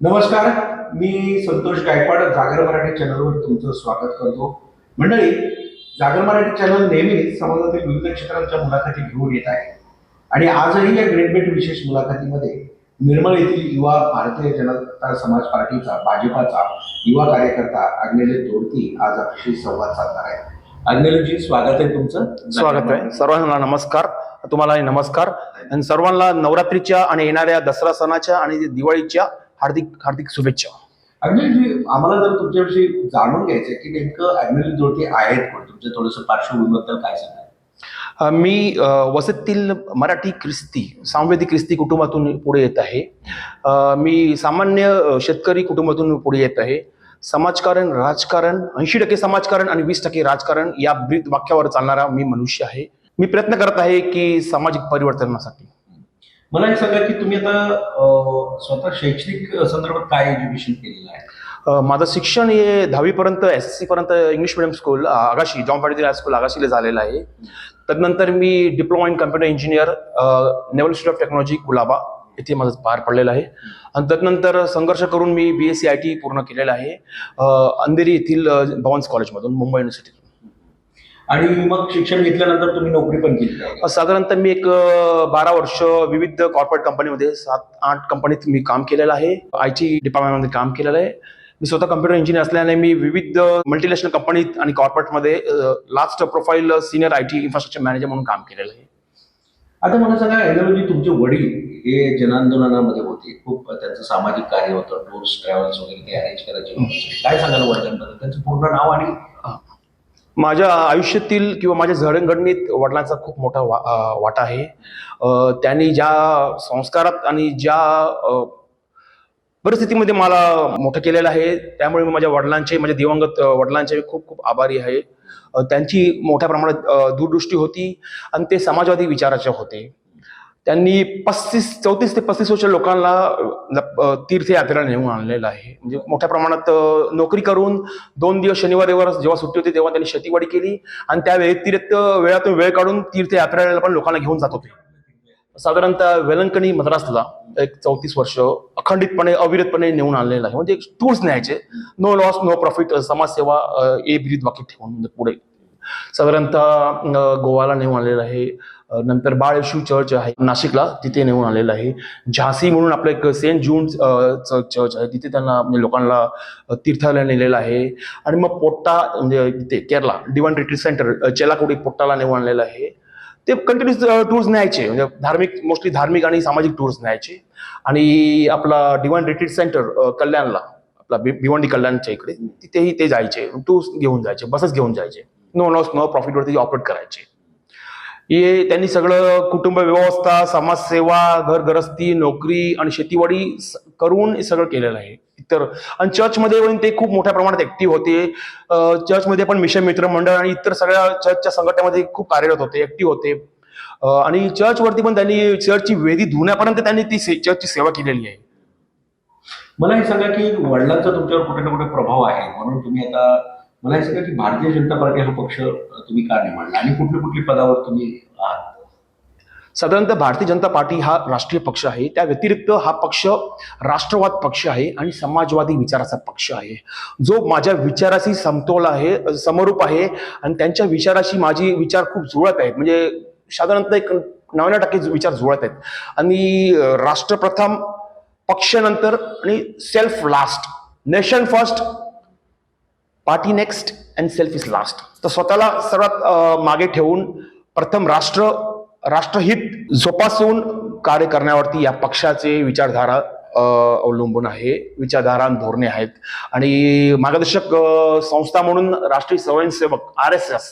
नमस्कार मी संतोष गायकवाड जागर मराठी चॅनलवर तुमचं स्वागत करतो. मंडळी जागर मराठी चॅनल नेहमी समाजातील विविध क्षेत्रांच्या मुलाखती घेऊन येत आहे. आणि आजही या ग्रेडबेट विशेष मुलाखतीमध्ये निर्मळ येथील युवा भारतीय जनता समाज पार्टीचा भाजपाचा युवा कार्यकर्ता अग्नेले दोडती आज आपल्याशी संवाद साधणार आहे अग्नेलजी स्वागत आहे तुमचं. स्वागत आहे. सर्वांना नमस्कार. तुम्हाला नमस्कार. आणि सर्वांना नवरात्रीच्या आणि येणाऱ्या दसरा सणाच्या आणि दिवाळीच्या हार्दिक हार्दिक शुभेच्छा. आम्हाला जर तुमच्याविषयी जाणून घ्यायचं की नेमकं अग्नेली दोडती आहेत कोण? तुमच्या थोडंसं पार्श्वभूमीबद्दल काय सांगाल? अ, मी वसतील मराठी ख्रिस्ती सामवेदी ख्रिस्ती कुटुंबातून पुढे येत आहे. मी सामान्य शेतकरी कुटुंबातून पुढे येत आहे. समाजकारण राजकारण ऐंशी टक्के समाजकारण आणि वीस टक्के राजकारण या वाक्यावर चालणारा मी मनुष्य आहे. मी प्रयत्न करत आहे की सामाजिक परिवर्तनासाठी. मला एक सांगा की तुम्ही आता स्वतः शैक्षणिक संदर्भात काय एज्युकेशन केलेलं आहे? माझं शिक्षण हे दहावीपर्यंत एस एस सी पर्यंत English medium school Agashi John Patil high school आगाशीला झालेलं आहे. त्यानंतर मी diploma in computer engineer naval institute of technology Colaba इथे माझं पार पडलेलं आहे. आणि त्यानंतर संघर्ष करून मी B S C I T पूर्ण केलेलं आहे. अंधेरी येथील भवन्स कॉलेजमधून मुंबई युनिव्हर्सिटी आणि मग शिक्षण घेतल्यानंतर तुम्ही नोकरी पण केली. आहे साधारणतः मी एक बारा वर्ष विविध कॉर्पोरेट कंपनीमध्ये सात आठ कंपनीत मी काम केलेलं आहे. आय टी डिपार्टमेंटमध्ये काम केलेलं आहे. मी स्वतः कम्प्युटर इंजिनियर असल्याने मी विविध मल्टीनॅशनल कंपनीत आणि कॉर्पोरेटमध्ये last profile senior I T infrastructure manager म्हणून काम केलेलं आहे. आता मला सांगा एनर्जी तुमचे वडील हे जनांदोलनामध्ये होते. खूप त्यांचं सामाजिक कार्य होतं टूर्स ट्रॅव्हल्स वगैरे ते अरेंज करायचे काय सांगाल वडिलांबद्दल? त्यांचं पूर्ण नाव आणि माझ्या आयुष्यातील किंवा माझ्या जडणघडणीत वडिलांचा खूप मोठा वा वाटा आहे. त्यांनी ज्या संस्कारात आणि ज्या परिस्थितीमध्ये मला मोठं केलेलं आहे त्यामुळे मी माझ्या वडिलांचे माझ्या दिवंगत वडिलांचे खूप खूप आभारी आहे. त्यांची मोठ्या प्रमाणात दूरदृष्टी होती आणि ते समाजवादी विचाराचे होते. त्यांनी पस्तीस चौतीस ते पस्तीस वर्ष लोकांना अ, तीर्थयात्रेला नेऊन आणलेलं आहे. म्हणजे मोठ्या प्रमाणात नोकरी करून दोन दिवस शनिवार रविवार जेव्हा सुट्टी होती तेव्हा त्यांनी शेतीवाडी केली. आणि त्या व्यतिरिक्त वेळातून वेळ काढून तीर्थयात्रेला पण लोकांना घेऊन जात होते. साधारणतः वेलंकणी मद्रासला एक चौतीस वर्ष अखंडितपणे अविरतपणे नेऊन आणलेलं आहे. म्हणजे टूर्स न्यायचे. नो लॉस नो प्रॉफिट समाजसेवा ए बिरीत वाक्य ठेवून पुढे. साधारणतः गोवाला नेऊन आलेलं आहे. नंतर बाळ येशू चर्च आहे नाशिकला तिथे नेऊन आलेलं आहे. झांसी म्हणून आपलं एक सेंट जून चर्च आहे. तिथे त्यांना म्हणजे लोकांना तीर्थाला नेलेलं आहे. आणि मग पोट्टा म्हणजे तिथे Kerala divine retreat centre Chalakudy पोट्टाला नेऊन आणलेलं आहे. ते कंटिन्युअस टूर्स न्यायचे. म्हणजे धार्मिक मोस्टली धार्मिक आणि सामाजिक टूर्स न्यायचे. आणि आपला डिवान रिट्रीट सेंटर कल्याणला आपला भिवंडी कल्याणच्या इकडे तिथेही ते जायचे. टूर्स घेऊन जायचे बसेस घेऊन जायचे. नो लॉस नो प्रॉफिटवरती ऑपरेट करायचे. हे त्यांनी सगळं कुटुंब व्यवस्था समाजसेवा घरगरस्ती नोकरी आणि शेतीवाडी करून हे सगळं केलेलं आहे. इतर आणि चर्चमध्ये पण ते खूप मोठ्या प्रमाणात ऍक्टिव्ह होते. चर्चमध्ये पण मिशन मित्र मंडळ आणि इतर सगळ्या चर्चच्या संघटनेमध्ये खूप कार्यरत होते ऍक्टिव्ह होते. आणि चर्चवरती पण त्यांनी चर्चची वेदी धुण्यापर्यंत त्यांनी ती से- चर्चची सेवा केलेली आहे. मला हे सांगा की वडिलांचा तुमच्यावर कुठे ना कुठे प्रभाव आहे म्हणून तुम्ही आता मला हे सांगा की भारतीय जनता पार्टी हा पक्ष तुम्ही का निवडला आणि कुठल्या कुठल्या पदावर तुम्ही आहात? साधारणतः भारतीय जनता पार्टी हा राष्ट्रीय पक्ष आहे. त्या व्यतिरिक्त हा पक्ष राष्ट्रवाद पक्ष आहे आणि समाजवादी विचाराचा पक्ष आहे. जो माझ्या विचाराशी समतोल आहे समरूप आहे आणि त्यांच्या विचाराशी माझी विचार खूप जुळत आहेत. म्हणजे साधारणतः एक नव्याण्णव टक्के विचार जुळत आहेत. आणि राष्ट्रप्रथम पक्षानंतर आणि self last nation first party next and self is last. तर स्वतःला सर्वात मागे ठेवून प्रथम राष्ट्र राष्ट्रहित जोपासून कार्य करण्यावरती या पक्षाचे विचारधारा अवलंबून आहे. विचारधारा धोरणे आहेत. आणि मार्गदर्शक संस्था म्हणून राष्ट्रीय स्वयंसेवक आर एस एस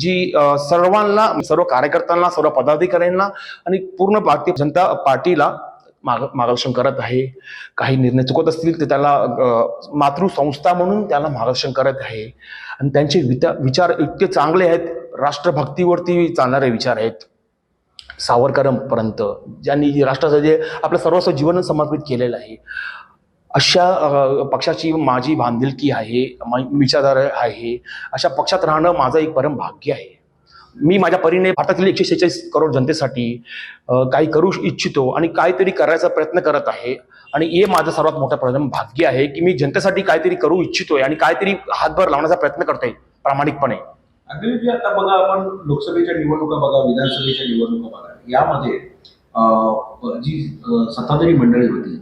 जी सर्वांना सर्व कार्यकर्त्यांना सर्व पदाधिकाऱ्यांना आणि पूर्ण भारतीय जनता पार्टीला माग मार्गदर्शन करत आहे. काही निर्णय चुकत असतील तर त्याला मातृसंस्था म्हणून त्याला मार्गदर्शन करत आहे. आणि त्यांचे विता विचार इतके चांगले आहेत राष्ट्रभक्तीवरती चालणारे विचार आहेत. सावरकरांपर्यंत ज्यांनी राष्ट्राचं जे आपलं सर्वस्व जीवन समर्पित केलेलं आहे. अशा पक्षाची माझी बांधिलकी आहे मा- विचारधारा आहे. अशा पक्षात राहणं माझं एक परम भाग्य आहे. मी माझ्या परीने भारतातील एकशे शेहेचाळीस करोड जनतेसाठी काही करू इच्छितो आणि काहीतरी करायचा प्रयत्न करत आहे. आणि हे माझं सर्वात मोठं प्रथम भाग्य आहे की मी जनतेसाठी काहीतरी करू इच्छितोय आणि काहीतरी हातभार लावण्याचा प्रयत्न करतोय प्रामाणिकपणे. अग्निजी म्हणजे आता बघा आपण लोकसभेच्या निवडणुका बघा विधानसभेच्या निवडणुका बघा. यामध्ये जी सत्ताधारी मंडळी होती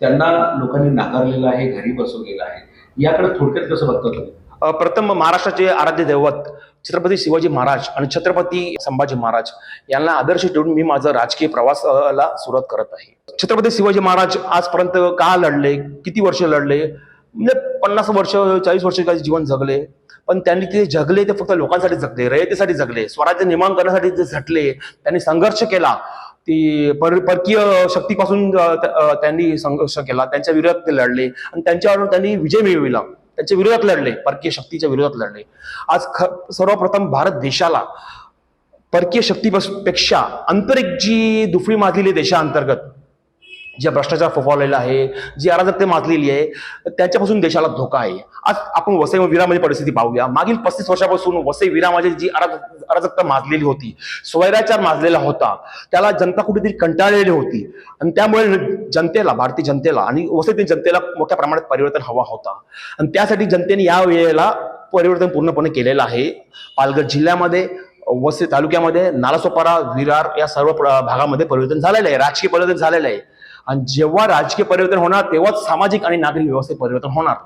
त्यांना लोकांनी नाकारलेलं आहे घरी बसवलेलं आहे. याकडे थोडक्यात कसं बघतात तुम्ही? प्रथम महाराष्ट्राचे आराध्य दैवत छत्रपती शिवाजी महाराज आणि छत्रपती संभाजी महाराज यांना आदर्श ठेवून मी माझा राजकीय प्रवासाला सुरुवात करत आहे. छत्रपती शिवाजी महाराज आजपर्यंत का लढले? किती वर्ष लढले? म्हणजे पन्नास वर्ष चाळीस वर्ष काही जीवन जगले. पण त्यांनी ते जगले ते फक्त लोकांसाठी जगले रयतेसाठी जगले स्वराज्य निर्माण करण्यासाठी जे झटले. त्यांनी संघर्ष केला. ती पर परकीय शक्तीपासून त्यांनी संघर्ष केला. त्यांच्या विरोधात ते लढले. आणि त्यांच्यावर त्यांनी विजय मिळविला. त्याच्या विरोधात लढले परकीय शक्तीच्या विरोधात लढले. आज ख सर्वप्रथम भारत देशाला परकीय शक्तीपेक्षा आंतरिक जी दुफळी माजलेली देशांतर्गत ज्या भ्रष्टाचार फोफावलेला आहे जी अराजकता माजलेली आहे त्याच्यापासून देशाला धोका आहे. आज आपण वसई विरामाची परिस्थिती पाहूया. मागील पस्तीस वर्षापासून वसई विरामध्ये जी अराज अराजकता माजलेली होती स्वैराचार माजलेला होता त्याला जनता कुठेतरी कंटाळलेली होती. आणि त्यामुळे जनतेला भारतीय जनतेला आणि वसईतील जनतेला मोठ्या प्रमाणात परिवर्तन हवा होता. आणि त्यासाठी जनतेने या वेळेला परिवर्तन पूर्णपणे केलेलं आहे. पालघर जिल्ह्यामध्ये वसई तालुक्यामध्ये नालासोपारा विरार या सर्व प्र- भागामध्ये परिवर्तन झालेलं आहे. राजकीय परिवर्तन झालेलं आहे. आणि जेव्हा राजकीय परिवर्तन होणार तेव्हाच सामाजिक आणि नागरिक व्यवस्थेत परिवर्तन होणार.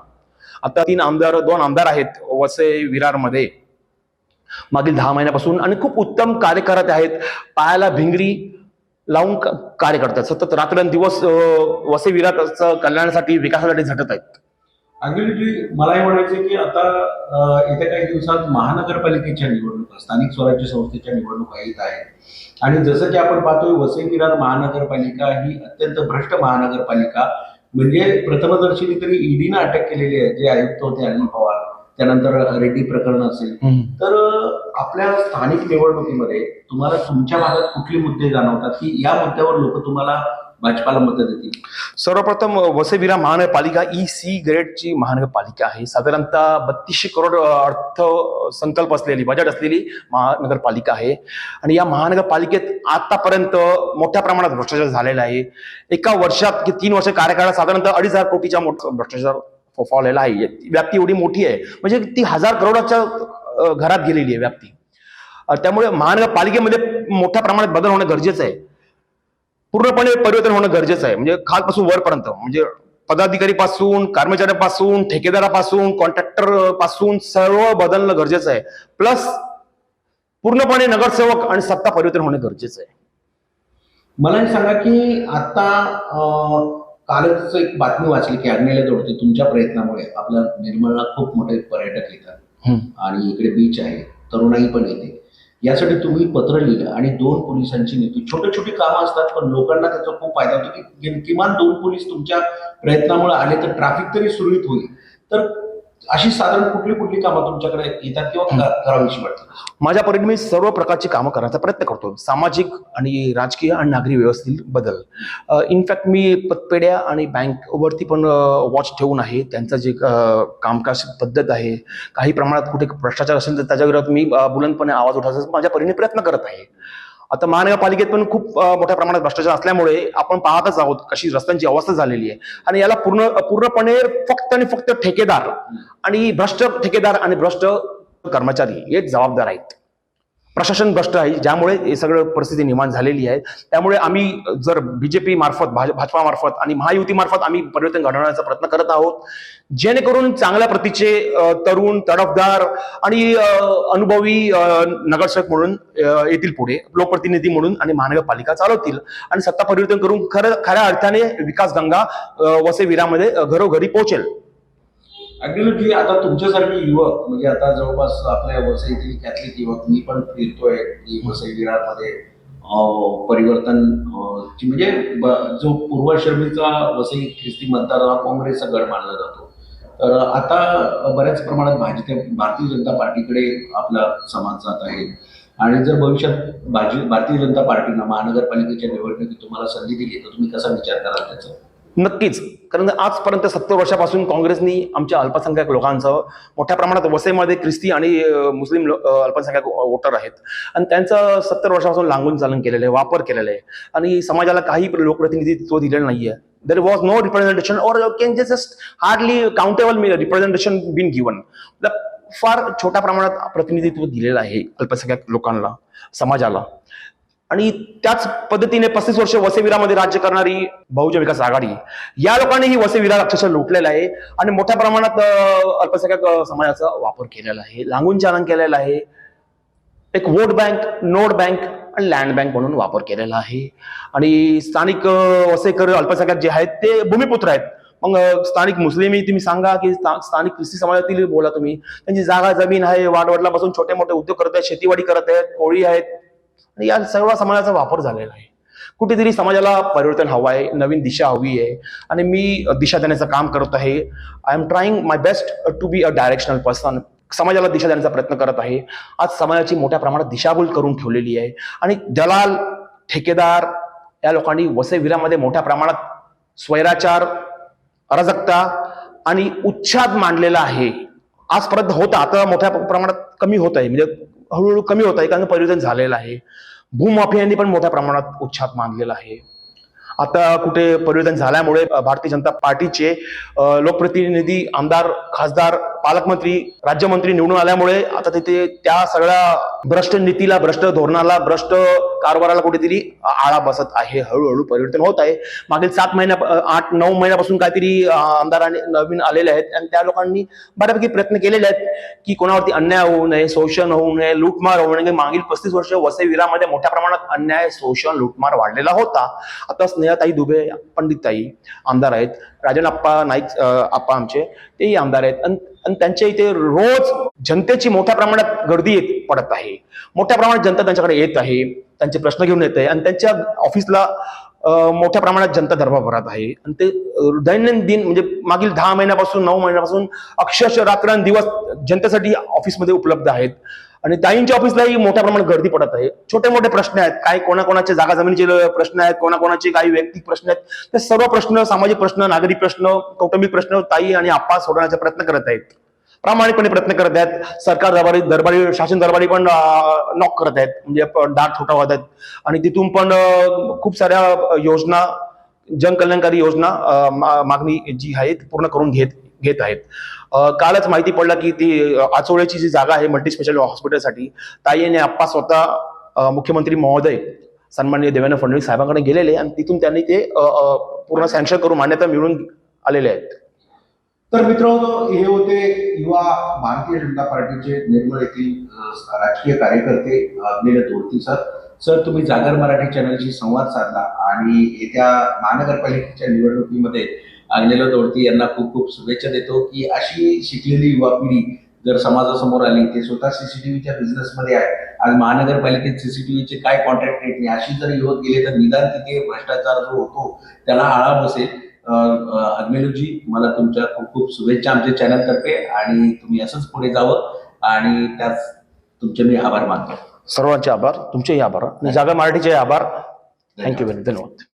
आता तीन आमदार दोन आमदार आहेत वसई विरारमध्ये. मागील दहा महिन्यापासून आणि खूप उत्तम कार्य करत आहेत. पायाला भिंगरी लावून कार्य करतात. सतत रात्रंदिवस वसे वसई विरारचं कल्याणासाठी विकासासाठी झटत आहेत. अग्निजी मला हे म्हणायचं की आता येत्या काही दिवसात महानगरपालिकेच्या निवडणुका स्थानिक स्वराज्य संस्थेच्या निवडणुका येत आहेत. आणि जसं की आपण पाहतोय वसई विरार महानगरपालिका ही अत्यंत भ्रष्ट महानगरपालिका. म्हणजे प्रथमदर्शनी तरी ईडीनं अटक केलेली आहे जे आयुक्त होते अनिल पवार. त्यानंतर रेड्डी प्रकरण असेल. तर आपल्या स्थानिक निवडणुकीमध्ये तुम्हाला तुमच्या भागात कुठले मुद्दे जाणवतात? की या मुद्द्यावर लोक तुम्हाला भाजपाला मतं देतील. सर्वप्रथम वसई महानगरपालिका e, ई सी ग्रेडची महानगरपालिका आहे. साधारणतः बत्तीसशे करोड अर्थ संकल्प असलेली बजेट असलेली महानगरपालिका आहे. आणि या महानगरपालिकेत आतापर्यंत मोठ्या प्रमाणात भ्रष्टाचार झालेला आहे. एका वर्षात की तीन वर्ष कार्यकाळात साधारणतः अडीच हजार कोटीचा मोठा भ्रष्टाचार फोफावलेला आहे. व्याप्ती एवढी मोठी आहे. म्हणजे ती हजार करोडाच्या घरात गेलेली आहे व्याप्ती. त्यामुळे महानगरपालिकेमध्ये मोठ्या प्रमाणात बदल होणं गरजेचं आहे. पूर्णपणे परिवर्तन होणं गरजेचं आहे. म्हणजे खालपासून वरपर्यंत. म्हणजे पदाधिकारी पासून कर्मचाऱ्यापासून ठेकेदारापासून कॉन्ट्रॅक्टरपासून सर्व बदलणं गरजेचं आहे. प्लस पूर्णपणे नगरसेवक आणि सत्ता परिवर्तन होणं गरजेचं आहे. मला हे सांगा की आता कालच एक बातमी वाचली की अग्नेला जोडते तुमच्या प्रयत्नामुळे. आपल्या निर्मळला खूप मोठे पर्यटक येतात. आणि इकडे बीच आहे. तरुणाई पण येते. यासाठी तुम्ही पत्र लिहिलं आणि दोन पोलिसांची नियुक्ती छोटे छोटी कामं असतात पण लोकांना त्याचा खूप फायदा होतो की किमान दोन पोलीस तुमच्या प्रयत्नामुळे आले तर ट्रॅफिक तरी सुरळीत होईल. तर अशी साधारण कुठली कुठली कामं तुमच्याकडे येतात किंवा करावीशी वाटतात माझ्या परीने मी सर्व प्रकारची कामं करण्याचा प्रयत्न करतो. सामाजिक आणि राजकीय आणि नागरी व्यवस्थेतील बदल. इनफॅक्ट मी पतपेढ्या आणि बँकवरती पण वॉच ठेवून आहे. त्यांचं जे कामकाज पद्धत आहे काही प्रमाणात कुठे भ्रष्टाचार असेल तर त्याच्या विरोधात मी बुलंदपणे आवाज उठायचा माझ्या परीने प्रयत्न करत आहे. आता महानगरपालिकेत पण खूप मोठ्या प्रमाणात भ्रष्टाचार असल्यामुळे आपण पाहतच आहोत कशी रस्त्यांची अवस्था झालेली आहे. आणि याला पूर्ण पूर्णपणे फक्त आणि फक्त ठेकेदार आणि भ्रष्ट ठेकेदार आणि भ्रष्ट कर्मचारी हे जबाबदार आहेत. प्रशासन भ्रष्ट आहे ज्यामुळे हे सगळं परिस्थिती निर्माण झालेली आहे. त्यामुळे आम्ही जर बीजेपी मार्फत भाज भाजपा मार्फत आणि महायुती मार्फत आम्ही परिवर्तन घडवण्याचा प्रयत्न करत आहोत जेणेकरून चांगल्या प्रतीचे तरुण तडफदार आणि अनुभवी नगरसेवक म्हणून येतील पुढे लोकप्रतिनिधी म्हणून आणि महानगरपालिका चालवतील. आणि सत्ता परिवर्तन करून खरं खऱ्या अर्थाने विकास गंगा अ, विरामध्ये घरोघरी पोहोचेल. अग्निलजी आता तुमच्यासारखे युवक म्हणजे आता जवळपास आपल्या वसईतील कॅथलिक युवक मी पण फिरतोय. की वसई विरारमध्ये परिवर्तन म्हणजे जो पूर्वशर्मीचा वसई ख्रिस्ती मतदार हा काँग्रेसचा गड मानला जातो. तर आता बऱ्याच प्रमाणात भाजप भारतीय जनता पार्टीकडे आपला समाज जात आहे. आणि जर भविष्यात भाजी भारतीय जनता पार्टीनं महानगरपालिकेच्या निवडणुकीत तुम्हाला संधी दिली तर तुम्ही कसा विचार कराल त्याचा? नक्कीच. कारण आजपर्यंत सत्तर वर्षापासून काँग्रेसनी आमच्या अल्पसंख्याक लोकांचं मोठ्या प्रमाणात वसईमध्ये ख्रिस्ती आणि मुस्लिम अल्पसंख्याक वोटर आहेत. आणि त्यांचं सत्तर वर्षापासून लांगून चालन केलेलं आहे वापर केलेला आहे. आणि समाजाला काही लोकप्रतिनिधित्व दिलेलं नाही आहे there was no representation or can just hardly countable representation been given फार छोट्या प्रमाणात प्रतिनिधित्व दिलेलं आहे अल्पसंख्याक लोकांना समाजाला. आणि त्याच पद्धतीने पस्तीस वर्ष वसईविरामध्ये राज्य करणारी बहुजन विकास आघाडी या लोकांनी ही वसईविरा अक्षरशः लुटलेला आहे आणि मोठ्या प्रमाणात अल्पसंख्याक समाजाचा वापर केलेला आहे लांगून चालन केलेला आहे. एक वोट बँक नोट बँक आणि लँड बँक म्हणून वापर केलेला आहे. आणि स्थानिक अं, वसईकर अल्पसंख्याक जे आहेत ते भूमिपुत्र आहेत. मग स्थानिक मुस्लिमही तुम्ही सांगा की स्थानिक ख्रिस्ती समाजातील बोला तुम्ही. त्यांची जागा जमीन आहे वाडवडलापासून छोटे मोठे उद्योग करत आहेत शेतीवाडी करत आहेत कोळी आहेत आणि या सर्व समाजाचा वापर झालेला आहे. कुठेतरी समाजाला परिवर्तन हवं आहे नवीन दिशा हवी आहे. आणि मी दिशा देण्याचं काम करत आहे. I am trying my best to be a directional person समाजाला दिशा देण्याचा प्रयत्न करत आहे. आज समाजाची मोठ्या प्रमाणात दिशाभूल करून ठेवलेली आहे. आणि दलाल ठेकेदार या लोकांनी वसईविरामध्ये मोठ्या प्रमाणात स्वैराचार अराजकता आणि उच्छाद मांडलेला आहे. आजपर्यंत होता आता मोठ्या प्रमाणात कमी होत आहे. म्हणजे हळूहळू कमी होत आहे कारण परिवर्तन झालेलं आहे. भूमाफियांनी पण मोठ्या प्रमाणात उच्छाद मानलेला आहे. आता कुठे परिवर्तन झाल्यामुळे भारतीय जनता पार्टीचे लोकप्रतिनिधी आमदार खासदार पालकमंत्री राज्यमंत्री निवडून आल्यामुळे आता तिथे त्या सगळ्या भ्रष्ट नीतीला भ्रष्ट धोरणाला भ्रष्ट कारभाराला कुठेतरी आळा बसत आहे हळूहळू परिवर्तन होत आहे. मागील सात महिन्या आठ नऊ महिन्यापासून काहीतरी आमदाराने आमदारांनी नवीन आलेले आहेत. आणि त्या लोकांनी बऱ्यापैकी प्रयत्न केलेले आहेत की कोणावरती अन्याय होऊ नये शोषण होऊ नये लूटमार होऊ नये. म्हणजे मागील पस्तीस वर्ष वसईविरामध्ये मोठ्या प्रमाणात अन्याय शोषण लूटमार वाढलेला होता. आता स्नेहताई दुबे पंडितताई आमदार आहेत. राजन आप्पा नाईक आप्पा आमचे तेही आमदार आहेत. आणि त्यांच्या इथे रोज जनतेची मोठ्या प्रमाणात गर्दी येते. पडत आहे. मोठ्या प्रमाणात जनता त्यांच्याकडे येत आहे त्यांचे प्रश्न घेऊन येत आहे आणि त्यांच्या ऑफिसला मोठ्या प्रमाणात जनता धर्मा भरत आहे. आणि ते दैनंदिन म्हणजे मागील दहा महिन्यापासून नऊ महिन्यापासून अक्षरशः रात्रंदिवस जनतेसाठी ऑफिसमध्ये उपलब्ध आहेत. आणि ताईंच्या ऑफिसलाही मोठ्या प्रमाणात गर्दी पडत आहे. छोटे मोठे प्रश्न आहेत. काय कोणाकोणाचे जागा जमिनीचे प्रश्न आहेत. कोणाकोणाचे काही वैयक्तिक प्रश्न आहेत. ते सर्व प्रश्न सामाजिक प्रश्न नागरिक प्रश्न कौटुंबिक प्रश्न ताई आणि आप्पा सोडवण्याचा प्रयत्न करत आहेत. प्रामाणिकपणे प्रयत्न करत आहेत. सरकार दरबारी दरबारी शासन दरबारी पण नॉक करत आहेत. म्हणजे डाट छोटा होत आहेत. आणि तिथून पण खूप साऱ्या योजना जनकल्याणकारी योजना मागणी जी आहे ती पूर्ण करून घेत घेत आहेत. कालच माहिती पडलं की ती आचोळ्याची जी जागा आहे मल्टी स्पेशालिटी हॉस्पिटलसाठी ताई आणि आप्पा स्वतः मुख्यमंत्री महोदय सन्माननीय देवेंद्र फडणवीस साहेबांकडे गेलेले आणि तिथून त्यांनी ते पूर्ण सँक्शन करून मान्यता मिळवून आलेले आहेत. तर मित्रांनो हे होते युवा भारतीय जनता पार्टीचे निर्मळ येथील राजकीय कार्यकर्ते अग्निल दोडती सर. सर तुम्ही जागर मराठी चॅनलशी संवाद साधला आणि येत्या महानगरपालिकेच्या निवडणुकीमध्ये अग्निल तोडती यांना खूप खूप शुभेच्छा देतो की अशी शिकलेली युवा पिढी जर समाजासमोर आली ते स्वतः सीसीटीव्हीच्या बिझनेसमध्ये आहे. आज महानगरपालिकेत सीसीटीव्हीचे काय कॉन्ट्रॅक्ट येत नाही अशी जर युवक गेले तर निदान तिथे भ्रष्टाचार जो होतो त्याला आळा बसेल. अग्नेलूजी मला तुमच्या खूप खूप शुभेच्छा आमच्या चॅनलतर्फे आणि तुम्ही असंच पुढे जावं आणि त्याच तुमचे मी आभार मानतो. सर्वांचे आभार तुमचेही आभार. आणि जागा मराठीचे आभार. थँक्यू व्हेरी धन्यवाद.